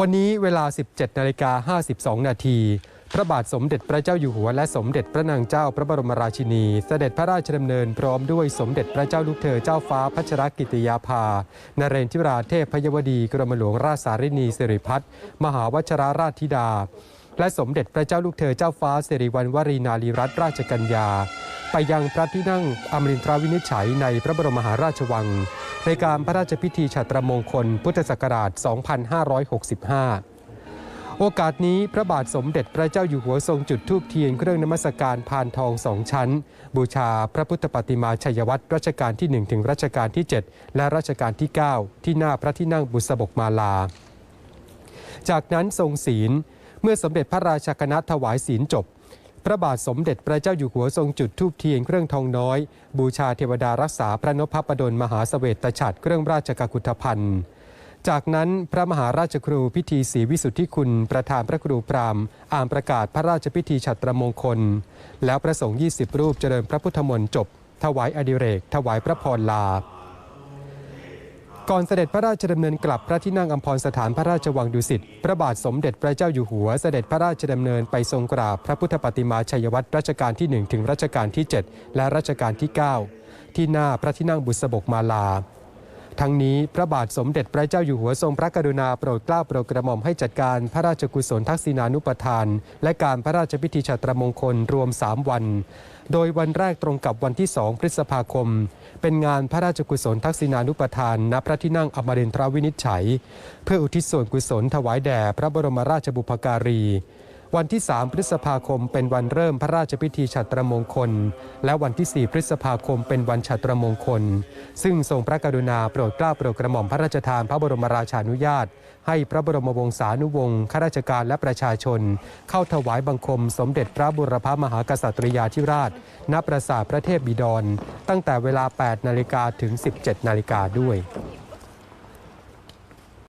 วันนี้เวลา 17นาฬิกา52 นาที พระบาทสมเด็จพระเจ้าอยู่หัวและสมเด็จพระนางเจ้าพระบรมราชินี เสด็จพระราชดำเนินพร้อมด้วยสมเด็จพระเจ้าลูกเธอเจ้าฟ้าพัชรกิติยาภา นเรนทิราเทพพยวดีกรมหลวงราชสารินีสิริพัฒน์มหาวชราราชธิดา และสมเด็จพระเจ้าลูกเธอเจ้าฟ้าสิริวัณวรีนารีรัตนราชกัญญา ไปยังพระที่นั่งอมรินทราวินิจฉัยในพระบรมมหาราชวัง ในการพระราชพิธีฉัตรมงคล พุทธศักราช 2565 โอกาสนี้พระบาทสมเด็จพระเจ้าอยู่หัวทรงจุดธูปเทียนเครื่องนมัสการพานทองสองชั้น บูชาพระพุทธปฏิมาชัยวัตรรัชกาลที่ 1 ถึงรัชกาลที่ 7 และรัชกาลที่ 9 ที่หน้าพระที่นั่งบุษบกมาลา จากนั้นทรงศีลเมื่อสมเด็จพระราชาคณะถวายศีลจบ พระบาทสมเด็จพระเจ้าอยู่หัวทรงจุดธูปเทียนเครื่องทองน้อย บูชาเทวดารักษาพระนพประดลมหาเสวตฉัตรเครื่องราชกกุฏภัณฑ์จากนั้นพระมหาราชครูพิธีศรีวิสุทธิคุณ ประธานพระครูปรามอ่านประกาศพระราชพิธีฉัตรมงคล แล้วพระสงฆ์20 รูปเจริญพระพุทธมนต์จบ ถวายอดิเรก ถวายพระพรลา ก่อนเสด็จพระราชดำเนินกลับพระที่นั่งอัมพรสถานพระราชวังดุสิต พระบาทสมเด็จพระเจ้าอยู่หัวเสด็จพระราชดำเนินไปทรงกราบพระพุทธปฏิมาชัยวัตรรัชกาลที่ 1 ถึงรัชกาลที่ 7 และรัชกาลที่ 9 ที่หน้าพระที่นั่งบุษบกมาลา ทั้งนี้พระบาทสมเด็จพระเจ้าอยู่หัวทรงพระกรุณาโปรดเกล้าโปรดกระหม่อมให้จัดการพระราชกุศลทักษิณานุปทาน และการพระราชพิธีฉัตรมงคลรวม 3 วัน โดยวันแรกตรงกับวันที่ 2 พฤษภาคม เป็นงานพระราชกุศลทักษิณานุปทานณพระที่นั่งอมรินทรวินิจฉัย เพื่ออุทิศส่วนกุศลถวายแด่พระบรมราชบุพการี วันที่ 3 พฤษภาคมเป็นวันเริ่มพระราชพิธีฉัตรมงคล และวันที่ 4 พฤษภาคมเป็นวันฉัตรมงคล ซึ่งทรงพระกรุณาโปรดเกล้าโปรดกระหม่อมพระราชทานพระบรมราชานุญาต ให้พระบรมวงศานุวงศ์ข้าราชการและประชาชน เข้าถวายบังคม สมเด็จพระบุรพมหากษัตริยาธิราช ณ ปราสาทพระเทพบิดร ตั้งแต่เวลา 8 นาฬิกาถึง 17 นาฬิกาด้วย